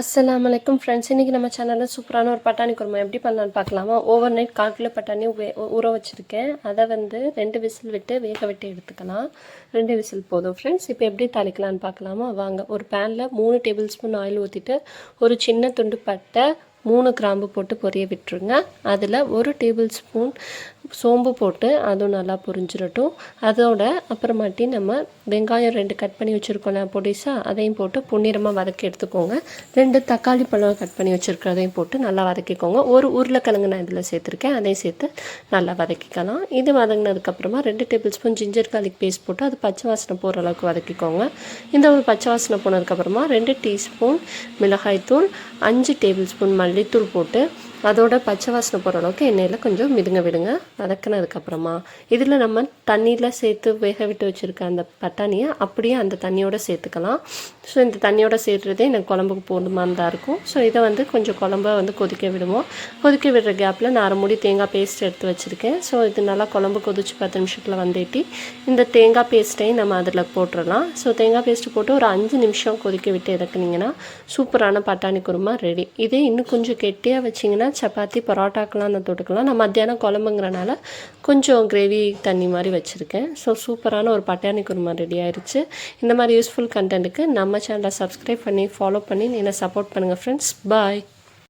அஸ்லாம் வலைக்கும் ஃப்ரெண்ட்ஸ் இன்றைக்கி நம்ம சேனலில் சூப்பரான ஒரு பட்டாணி குருமா எப்படி பண்ணலான்னு பார்க்கலாமா? ஓவர் நைட் கால் கிலோ பட்டாணி ஊற வச்சுருக்கேன். அதை வந்து ரெண்டு விசில் விட்டு வேக விட்டு எடுத்துக்கலாம். ரெண்டு விசில் போதும் ஃப்ரெண்ட்ஸ் இப்போ எப்படி தாளிக்கலான்னு பார்க்கலாமா? வாங்க ஒரு பேனில் மூணு டேபிள் ஸ்பூன் ஆயில் ஊற்றிட்டு ஒரு சின்ன துண்டு பட்டை மூணு கிராம்பு போட்டு பொரிய விட்டுருங்க. அதில் ஒரு டேபிள் ஸ்பூன் சோம்பு போட்டு அதுவும் நல்லா புரிஞ்சிடட்டும். அதோட அப்புறமாட்டி நம்ம வெங்காயம் ரெண்டு கட் பண்ணி வச்சுருக்கோம்ல பொடிசா அதையும் போட்டு பொன்னிறமாக வதக்கி எடுத்துக்கோங்க. ரெண்டு தக்காளி பழம் கட் பண்ணி வச்சுருக்கிறதையும் போட்டு நல்லா வதக்கிக்கோங்க. ஒரு உருளைக்கிழங்கு நான் இதில் சேர்த்துருக்கேன் அதையும் சேர்த்து நல்லா வதக்கிக்கலாம். இது வதங்கினதுக்கப்புறமா ரெண்டு table spoon ginger garlic paste போட்டு அது பச்சை வாசனை போகிற அளவுக்கு வதக்கிக்கோங்க. இந்த ஒரு பச்சை வாசனை போனதுக்கப்புறமா ரெண்டு டீஸ்பூன் மிளகாய்த்தூள் அஞ்சு டேபிள் ஸ்பூன் மல்லித்தூள் போட்டு அதோட பச்சை வாசனை போகிற அளவுக்கு எண்ணெயில் கொஞ்சம் மிதுங்க விடுங்க. வதக்கினதுக்கப்புறமா இதில் நம்ம தண்ணியில் சேர்த்து வேக விட்டு வச்சுருக்க அந்த பட்டாணியை அப்படியே அந்த தண்ணியோட சேர்த்துக்கலாம். ஸோ இந்த தண்ணியோட சேர்த்துறதே எனக்கு குழம்புக்கு போதுமானதாக இருக்கும். ஸோ இதை வந்து கொஞ்சம் குழம்ப வந்து கொதிக்க விடுவோம். கொதிக்க விடுற கேப்பில் நான் அரை மூடி தேங்காய் பேஸ்ட் எடுத்து வச்சுருக்கேன். ஸோ இது நல்லா குழம்பு கொதிச்சு பத்து நிமிஷத்தில் வந்துட்டு இந்த தேங்காய் பேஸ்ட்டையும் நம்ம அதில் போட்டுடலாம் ஸோ தேங்காய் பேஸ்ட்டு போட்டு ஒரு அஞ்சு நிமிஷம் கொதிக்க விட்டு இறக்குனீங்கன்னா சூப்பரான பட்டாணி குருமா ரெடி இதே இன்னும் கொஞ்சம் கெட்டியாக வச்சிங்கன்னா சப்பாத்தி பரோட்டாக்கெலாம் அந்த தொட்டுக்கலாம். நான் மத்தியானம் குழம்புங்கிறனால கொஞ்சம் கிரேவி தண்ணி மாதிரி வச்சுருக்கேன். ஸோ சூப்பரான ஒரு பட்டாணி குருமா ரெடி ஆயிடுச்சு இந்த மாதிரி யூஸ்ஃபுல் கண்டென்ட்டுக்கு நம்ம சேனலை சப்ஸ்கிரைப் பண்ணி ஃபாலோ பண்ணி என்னை சப்போர்ட் பண்ணுங்கள் ஃப்ரெண்ட்ஸ் பாய்